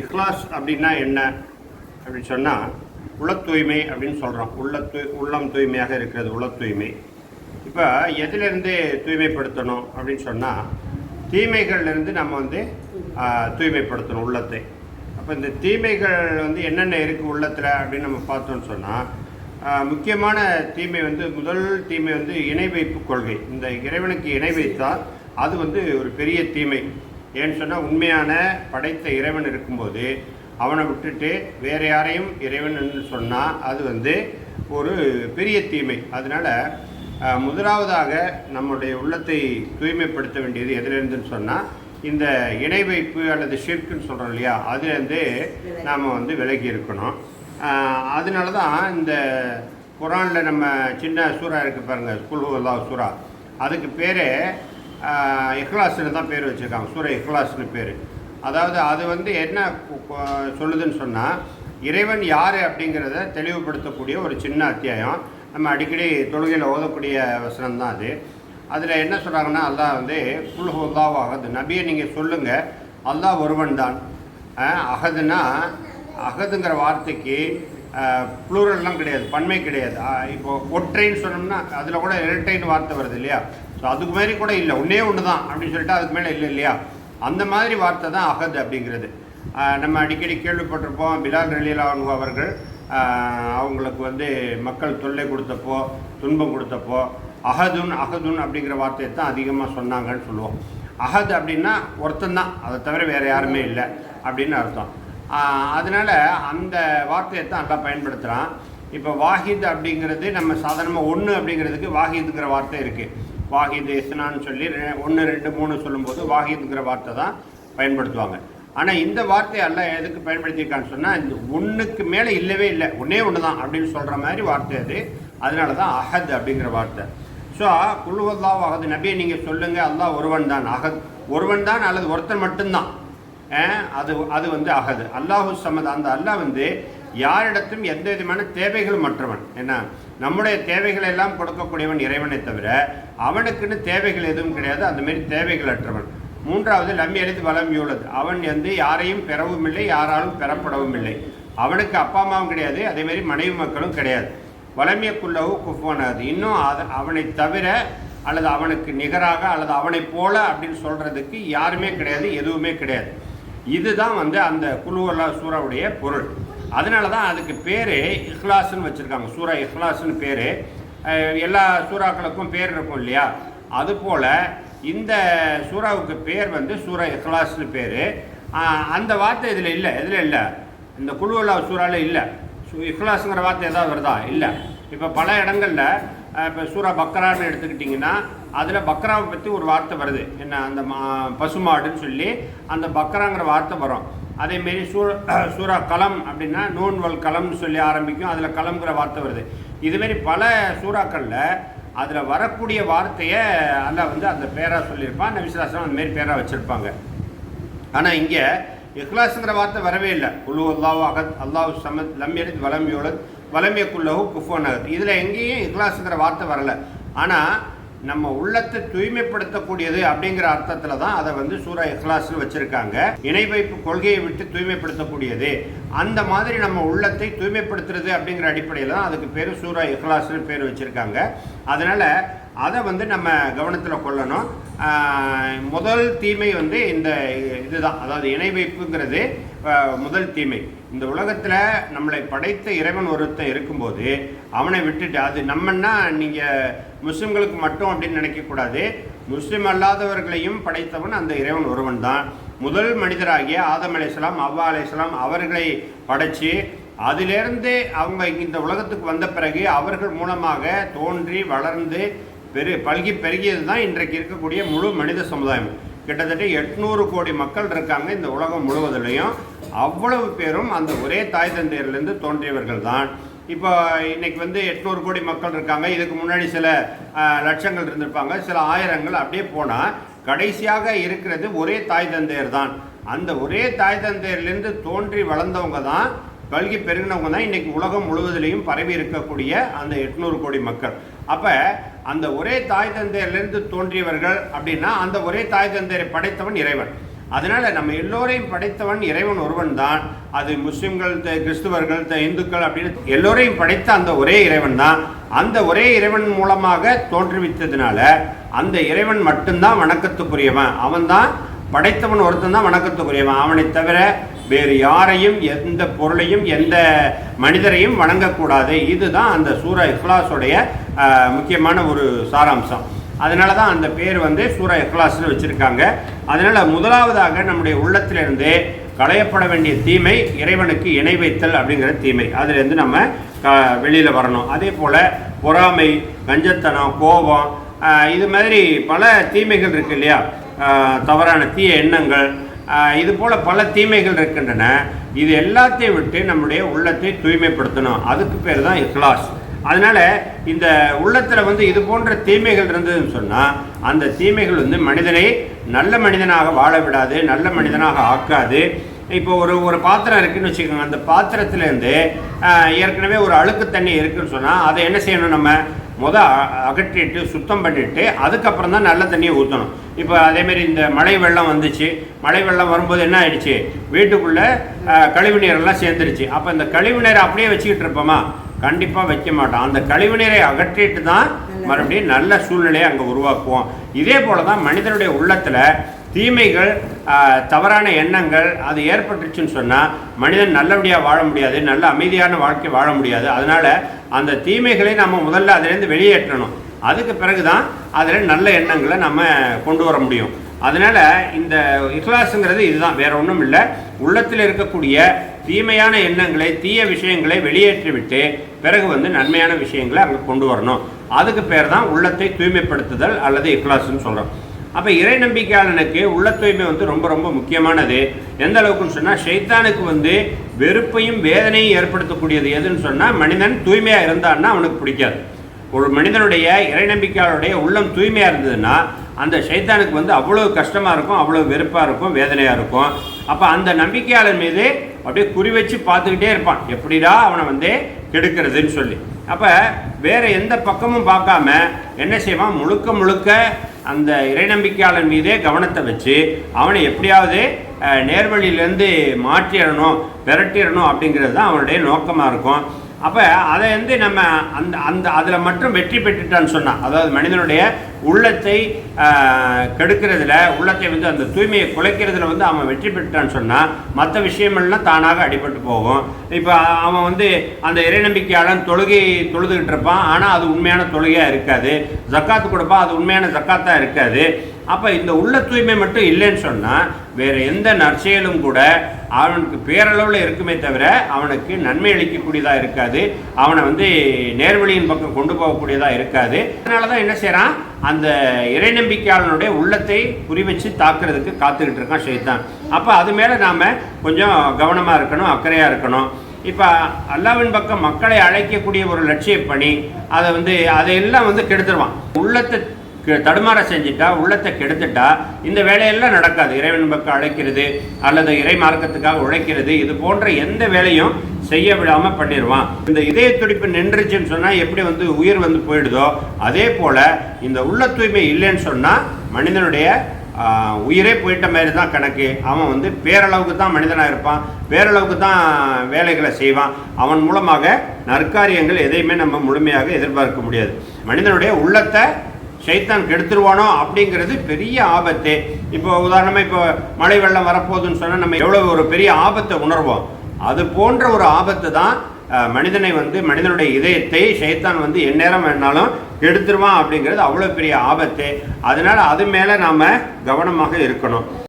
இக்லாஸ் அப்படின்னா என்ன? அப்படின்னு சொன்னால் உள்ள தூய்மை அப்படின்னு சொல்கிறோம் உள்ள தூய் உள்ளம் தூய்மையாக இருக்கிறது உள்ள தூய்மை. இப்போ எதிலிருந்து தூய்மைப்படுத்தணும் அப்படின்னு சொன்னால் தீமைகள்லேருந்து நம்ம வந்து தூய்மைப்படுத்தணும் உள்ளத்தை. அப்போ இந்த தீமைகள் வந்து என்னென்ன இருக்குது உள்ளத்தில் அப்படின்னு நம்ம பார்த்தோம்னு சொன்னால் முக்கியமான தீமை வந்து முதல் தீமை வந்து இணை வைப்பு கொள்கை. இந்த இறைவனுக்கு இணை வைத்தால் அது வந்து ஒரு பெரிய தீமை. ஏன்னு சொன்னால் உண்மையான படைத்த இறைவன் இருக்கும்போது அவனை விட்டுட்டு வேற யாரையும் இறைவன் சொன்னால் அது வந்து ஒரு பெரிய தீமை. அதனால் முதலாவதாக நம்முடைய உள்ளத்தை தூய்மைப்படுத்த வேண்டியது எதிலிருந்துன்னு சொன்னால் இந்த இணை வைப்பு அல்லது ஷிர்க்குன்னு சொல்கிறோம் இல்லையா அதுலேருந்து நாம் வந்து விலகி இருக்கணும். அதனால தான் இந்த குரானில் நம்ம சின்ன சூறா இருக்குது பாருங்கள் குல்ஹுல்லா சூறா. அதுக்கு பேர் இஹ்லாஸ்னு தான் பேர் வச்சுருக்காங்க சூரிய இஹ்லாஸ்னு பேர். அதாவது அது வந்து என்ன சொல்லுதுன்னு சொன்னால் இறைவன் யார் அப்படிங்கிறத தெளிவுபடுத்தக்கூடிய ஒரு சின்ன அத்தியாயம். நம்ம அடிக்கடி தொழுகையில் ஓதக்கூடிய வசனம் தான் அது. அதில் என்ன சொல்கிறாங்கன்னா அல்லாஹ் வந்து குல்ஹுல்லாஹ் அகது நபியை நீங்கள் சொல்லுங்கள் அல்லாஹ் ஒருவன் தான். அகதுனா அகதுங்கிற வார்த்தைக்கு ப்ளூரல்லாம் கிடையாது பன்மை கிடையாது. இப்போது ஒற்றைன்னு சொன்னோம்னா அதில் கூட இரட்டைன்னு வார்த்தை வருது இல்லையா? ஸோ அதுக்கு மாதிரி கூட இல்லை. ஒன்றே ஒன்று தான் அப்படின்னு சொல்லிட்டு அதுக்கு மேலே இல்லை இல்லையா? அந்த மாதிரி வார்த்தை தான் அகது அப்படிங்கிறது. நம்ம அடிக்கடி கேள்விப்பட்டிருப்போம் பிலால் ரலீலானு அவர்கள் அவங்களுக்கு வந்து மக்கள் தொல்லை கொடுத்தப்போ துன்பம் கொடுத்தப்போ அகதுன் அகதுன் அப்படிங்கிற வார்த்தையை தான் அதிகமாக சொன்னாங்கன்னு சொல்லுவோம். அகத் அப்படின்னா ஒருத்தன் தான். அதை தவிர வேறு யாருமே இல்லை அப்படின்னு அர்த்தம். அதனால் அந்த வார்த்தையை தான் நல்லா பயன்படுத்துகிறான் இப்போ வாஹித் அப்படிங்கிறது நம்ம சாதாரணமாக ஒன்று அப்படிங்கிறதுக்கு வாஹிதுங்கிற வார்த்தை இருக்குது வாஹித் இஸ்னான்னு சொல்லி ஒன்று ரெண்டு மூணு சொல்லும்போது வாஹிதுங்கிற வார்த்தை தான் பயன்படுத்துவாங்க. ஆனால் இந்த வார்த்தை எல்லாம் எதுக்கு பயன்படுத்தியிருக்கான்னு சொன்னால் இந்த ஒன்றுக்கு மேலே இல்லவே இல்லை ஒன்றே ஒன்று தான் அப்படின்னு சொல்கிற மாதிரி வார்த்தை அது. அதனால தான் அஹத் அப்படிங்கிற வார்த்தை. ஸோ குழுவல்லாஹ் அகது நபியை நீங்கள் சொல்லுங்கள் அல்லாஹ் ஒருவன் தான். அகத் ஒருவன் தான் அல்லது ஒருத்தன் மட்டும்தான். அது அது வந்து அகது அல்லாஹு சமத் அந்த அல்லாஹ் வந்து யாரிடத்தும் எந்த விதமான தேவைகளும் மற்றவன். என்ன நம்முடைய தேவைகளை எல்லாம் கொடுக்கக்கூடியவன் இறைவனை தவிர அவனுக்குன்னு தேவைகள் எதுவும் கிடையாது. அந்த மாதிரி தேவைகள் அற்றவன். மூன்றாவது லம் எழுது வளம் யூழது. அவன் வந்து யாரையும் பெறவும் இல்லை யாராலும் பெறப்படவும் இல்லை. அவனுக்கு அப்பா அம்மாவும் கிடையாது அதேமாரி மனைவி மக்களும் கிடையாது. வளமியக்குள்ளவு குஃபோனாது இன்னும் அது அவனை தவிர அல்லது அவனுக்கு நிகராக அல்லது அவனை போல அப்படின்னு சொல்கிறதுக்கு யாருமே கிடையாது எதுவுமே கிடையாது. இதுதான் வந்து அந்த குழுவல்லா சூறாவுடைய பொருள். அதனால தான் அதுக்கு பேர் இஹ்லாஸ்னு வச்சுருக்காங்க. சூரா இஹ்லாஸ்னு பேர். எல்லா சூறாக்களுக்கும் பேர் இருக்கும் இல்லையா? அதுபோல் இந்த சூறாவுக்கு பேர் வந்து சூரா இஹ்லாஸ்னு பேர். அந்த வார்த்தை இதில் இல்லை. இதில் இல்லை? இந்த குழுவல்லா சூறாவில் இல்லை. இஹ்லாஸுங்கிற வார்த்தை ஏதாவது வருதா? இல்லை. இப்போ பல இடங்களில் இப்போ சூரா பக்ரான்னு எடுத்துக்கிட்டிங்கன்னா அதில் பக்ராவை பற்றி ஒரு வார்த்தை வருது. என்ன அந்த மா பசுமாடுன்னு சொல்லி அந்த பக்ராங்கிற வார்த்தை வரும். அதேமாரி சூ சூரா கலம் அப்படின்னா நூன்வல் கலம்னு சொல்லி ஆரம்பிக்கும். அதில் கலம்ங்கிற வார்த்தை வருது. இதுமாரி பல சூறாக்களில் அதில் வரக்கூடிய வார்த்தையை அல்ல வந்து அந்த பேராக சொல்லியிருப்பான். நபிசுலாசனம் அந்த அந்தமாரி பேராக வச்சுருப்பாங்க. ஆனால் இங்கே இஹ்லாஸுங்கிற வார்த்தை வரவே இல்லை. குழு அல்லாஹ் அகத் அல்லாஹ் சமத் லம் எலித் வலம் யோலத் வலமிய குல்லஹு குஃபோன் அகத். இதில் எங்கேயும் இஹ்லாஸுங்கிற வார்த்தை வரல. ஆனால் நம்ம உள்ளத்தை தூய்மைப்படுத்தக்கூடியது அப்படிங்கிற அர்த்தத்தில் தான் அதை வந்து சூரா இஹ்லாஸில் வச்சுருக்காங்க. இணை வைப்பு கொள்கையை விட்டு தூய்மைப்படுத்தக்கூடியது. அந்த மாதிரி நம்ம உள்ளத்தை தூய்மைப்படுத்துறது அப்படிங்கிற அடிப்படையில் தான் அதுக்கு பேர் சூரா இஹ்லாஸ்னு பேர் வச்சுருக்காங்க. அதனால் அதை வந்து நம்ம கவனத்தில் கொள்ளணும். முதல் தீமை வந்து இந்த இதுதான். அதாவது இணை வைப்புங்கிறது முதல் தீமை. இந்த உலகத்தில் நம்மளை படைத்த இறைவன் ஒருத்தன் இருக்கும்போது அவனை விட்டுட்டு அது நம்மன்னா நீங்கள் முஸ்லிம்களுக்கு மட்டும் அப்படின்னு நினைக்கக்கூடாது முஸ்லீம் அல்லாதவர்களையும் படைத்தவன் அந்த இறைவன் ஒருவன் தான். முதல் மனிதராகிய ஆதம் அலையாம் அவ்வா அலையாம் அவர்களை படைத்து அதிலிருந்து அவங்க இந்த உலகத்துக்கு வந்த பிறகு அவர்கள் மூலமாக தோன்றி வளர்ந்து பெரு பல்கி பெருகியது தான் இன்றைக்கு இருக்கக்கூடிய முழு மனித சமுதாயம். கிட்டத்தட்ட எட்நூறு கோடி மக்கள் இருக்காங்க இந்த உலகம் முழுவதிலையும். அவ்வளவு பேரும் அந்த ஒரே தாய் தந்தையர்லேருந்து தோன்றியவர்கள் தான். இப்போ இன்னைக்கு வந்து எட்நூறு கோடி மக்கள் இருக்காங்க. இதுக்கு முன்னாடி சில லட்சங்கள் இருந்திருப்பாங்க. சில ஆயிரங்கள் அப்படியே போனால் கடைசியாக இருக்கிறது ஒரே தாய் தந்தையர் தான். அந்த ஒரே தாய் தந்தையர்லேருந்து தோன்றி வளர்ந்தவங்க தான் பல்கி பெருகினவங்க தான் இன்னைக்கு உலகம் முழுவதிலையும் பரவி இருக்கக்கூடிய அந்த எட்நூறு கோடி மக்கள். அப்போ அந்த ஒரே தாய் தந்தையர்லேருந்து தோன்றியவர்கள் அப்படின்னா அந்த ஒரே தாய் தந்தையரை படைத்தவன் இறைவன். அதனால் நம்ம எல்லோரையும் படைத்தவன் இறைவன் ஒருவன் தான். அது முஸ்லிம்கள் த- கிறிஸ்துவர்கள் த- இந்துக்கள் அப்படின்னு எல்லோரையும் படைத்த அந்த ஒரே இறைவன் தான். அந்த ஒரே இறைவன் மூலமாக தோற்றுவித்ததுனால அந்த இறைவன் மட்டும்தான் வணக்கத்துக்குரியவன். அவன்தான் படைத்தவன் ஒருத்தன் தான் வணக்கத்துக்குரியவன். அவனை தவிர வேறு யாரையும் எந்த பொருளையும் எந்த மனிதரையும் வணங்கக்கூடாது. இதுதான் அந்த சூரா இஃப்லாஸுடைய முக்கியமான ஒரு சாராம்சம். அதனால தான் அந்த பேர் வந்து சூரா இஃப்லாஸ்னு வச்சுருக்காங்க. அதனால் முதலாவதாக நம்முடைய உள்ளத்திலிருந்து களையப்பட வேண்டிய தீமை இறைவனுக்கு இணை வைத்தல் அப்படிங்கிற தீமை. அதுலேருந்து நம்ம க வெளியில் வரணும். அதே போல் பொறாமை கஞ்சத்தனம் கோபம் இது மாதிரி பல தீமைகள் இருக்கு இல்லையா? தவறான தீய எண்ணங்கள் இது போல் பல தீமைகள் இருக்கின்றன. இது எல்லாத்தையும் விட்டு நம்முடைய உள்ளத்தை தூய்மைப்படுத்தணும். அதுக்கு பேர் தான் இக்லாஸ் அதனால் இந்த உள்ளத்தில் வந்து இது போன்ற தீமைகள் இருந்ததுன்னு சொன்னால் அந்த தீமைகள் வந்து மனிதனை நல்ல மனிதனாக வாழ விடாது நல்ல மனிதனாக ஆக்காது. இப்போ ஒரு ஒரு பாத்திரம் இருக்குன்னு வச்சுக்கோங்க. அந்த பாத்திரத்துலேருந்து ஏற்கனவே ஒரு அழுக்கு தண்ணி இருக்குதுன்னு சொன்னால் அதை என்ன செய்யணும் நம்ம? முத அகற்றிட்டு சுத்தம் பண்ணிட்டு அதுக்கப்புறம் தான் நல்ல தண்ணியை ஊற்றணும் இப்போ அதேமாரி இந்த மழை வெள்ளம் வந்துச்சு. மழை வெள்ளம் வரும்போது என்ன ஆயிடுச்சு? வீட்டுக்குள்ளே கழிவு நீரெல்லாம் சேர்ந்துருச்சு. அப்போ இந்த கழிவு நீரை அப்படியே வச்சுக்கிட்டு இருப்போமா? கண்டிப்பாக வைக்க மாட்டோம். அந்த கழிவு நீரை அகற்றிட்டு தான் மறுபடியும் நல்ல சூழ்நிலையை அங்கே உருவாக்குவோம். இதே போல தான் மனிதனுடைய உள்ளத்தில் தீமைகள் தவறான எண்ணங்கள் அது ஏற்பட்டுச்சுன்னு சொன்னால் மனிதன் நல்லபடியாக வாழ முடியாது. நல்ல அமைதியான வாழ்க்கை வாழ முடியாது. அதனால் அந்த தீமைகளை நம்ம முதல்ல அதிலேருந்து வெளியேற்றணும். அதுக்கு பிறகு தான் அதில் நல்ல எண்ணங்களை நம்ம கொண்டு வர முடியும். அதனால் இந்த இஹ்லாஸுங்கிறது இதுதான் வேற ஒன்றும் இல்லை. உள்ளத்தில் இருக்கக்கூடிய தீமையான எண்ணங்களை தீய விஷயங்களை வெளியேற்றிவிட்டு பிறகு வந்து நன்மையான விஷயங்களை அங்கே கொண்டு வரணும். அதுக்கு பேர் தான் உள்ளத்தை தூய்மைப்படுத்துதல் அல்லது இஹ்லாஸ்ன்னு சொல்கிறோம் அப்போ இறை நம்பிக்கையாளனுக்கு உள்ள தூய்மை வந்து ரொம்ப ரொம்ப முக்கியமானது. எந்த அளவுக்குன்னு சொன்னால் ஷைத்தானுக்கு வந்து வெறுப்பையும் வேதனையும் ஏற்படுத்தக்கூடியது எதுன்னு சொன்னால் மனிதன் தூய்மையாக இருந்தான்னா அவனுக்கு பிடிக்காது. ஒரு மனிதனுடைய இறை நம்பிக்கையாளருடைய உள்ளம் தூய்மையாக இருந்ததுன்னா அந்த ஷைத்தானுக்கு வந்து அவ்வளோ கஷ்டமாக இருக்கும் அவ்வளோ வெறுப்பாக இருக்கும் வேதனையாக இருக்கும். அப்போ அந்த நம்பிக்கையாளர் மீது அப்படியே குறி வச்சு பார்த்துக்கிட்டே இருப்பான். எப்படிடா அவனை வந்து கெடுக்கிறதுன்னு சொல்லி. அப்போ வேறு எந்த பக்கமும் பார்க்காம என்ன செய்வான்? முழுக்க முழுக்க அந்த இறைநம்பிக்கையாளன் மீதே கவனத்தை வச்சு அவனை எப்படியாவது நேர்வழியிலேருந்து மாற்றிடணும் விரட்டிடணும் அப்படிங்கிறது தான் அவனுடைய நோக்கமாக இருக்கும். அப்போ அதை வந்து நம்ம அந்த அந்த அதில் மட்டும் வெற்றி பெற்றுட்டான்னு சொன்னால் அதாவது மனிதனுடைய உள்ளத்தை கெடுக்கிறதுல உள்ளத்தை வந்து அந்த தூய்மையை குலைக்கிறதுல வந்து அவன் வெற்றி பெற்றுட்டான்னு சொன்னால் மற்ற விஷயமெல்லாம் தானாக அடிபட்டு போகும். இப்போ அவன் வந்து அந்த இறைநம்பிக்கையாளன் தொழுகை தொழுதுகிட்டு இருப்பான் ஆனால் அது உண்மையான தொழுகையாக இருக்காது. ஜக்காத்து கொடுப்பான் அது உண்மையான ஜக்காத்தாக இருக்காது. அப்போ இந்த உள்ள தூய்மை மட்டும் இல்லைன்னு சொன்னால் வேறு எந்த நற்செயலும் கூட அவனுக்கு பேரளவில் இருக்குமே தவிர அவனுக்கு நன்மை அளிக்கக்கூடியதாக இருக்காது. அவனை வந்து நேர்வழியின் பக்கம் கொண்டு போகக்கூடியதாக இருக்காது. அதனால தான் என்ன செய்கிறான் அந்த இறை நம்பிக்கையாளனுடைய உள்ளத்தை குறிவச்சு தாக்குறதுக்கு காத்துக்கிட்டு இருக்கான் ஷைத்தான் அப்போ அது மேலே நாம் கொஞ்சம் கவனமாக இருக்கணும் அக்கறையாக இருக்கணும். இப்போ அல்லாவின் பக்கம் மக்களை அழைக்கக்கூடிய ஒரு லட்சிய பணி அதை வந்து அதையெல்லாம் வந்து கெடுத்துருவான். உள்ளத்தை தடுமாற செஞ்சுட்டா உள்ளத்தை கெடுத்துட்டா இந்த வேலையெல்லாம் நடக்காது. இறைவன் பக்கம் அழைக்கிறது அல்லது இறை மார்க்கத்துக்காக உழைக்கிறது இது போன்ற எந்த வேலையும் செய்ய விடாம பண்ணிடுவான் இந்த இதய துடிப்பு நின்றுச்சுன்னு சொன்னா எப்படி வந்து உயிர் வந்து போயிடுதோ அதே போல இந்த உள்ள தூய்மை இல்லைன்னு சொன்னா மனிதனுடைய உயிரே போயிட்ட மாதிரி தான் கணக்கு. அவன் வந்து பேரளவுக்கு தான் மனிதனாக இருப்பான் பேரளவுக்கு தான் வேலைகளை செய்வான். அவன் மூலமாக நற்காரியங்கள் எதையுமே நம்ம முழுமையாக எதிர்பார்க்க முடியாது. மனிதனுடைய உள்ளத்தை சைத்தான் கெடுத்துருவானோ அப்படிங்கிறது பெரிய ஆபத்து. இப்போ உதாரணமாக இப்போ மழை வெள்ளம் வரப்போகுதுன்னு சொன்னால் நம்ம எவ்வளோ ஒரு பெரிய ஆபத்தை உணர்வோம். அது போன்ற ஒரு ஆபத்து தான் மனிதனை வந்து மனிதனுடைய இதயத்தை சைத்தான் வந்து எந்நேரம் வேணாலும் கெடுத்துருவான் அப்படிங்கிறது அவ்வளோ பெரிய ஆபத்து. அதனால் அது மேலே நாம் கவனமாக இருக்கணும்.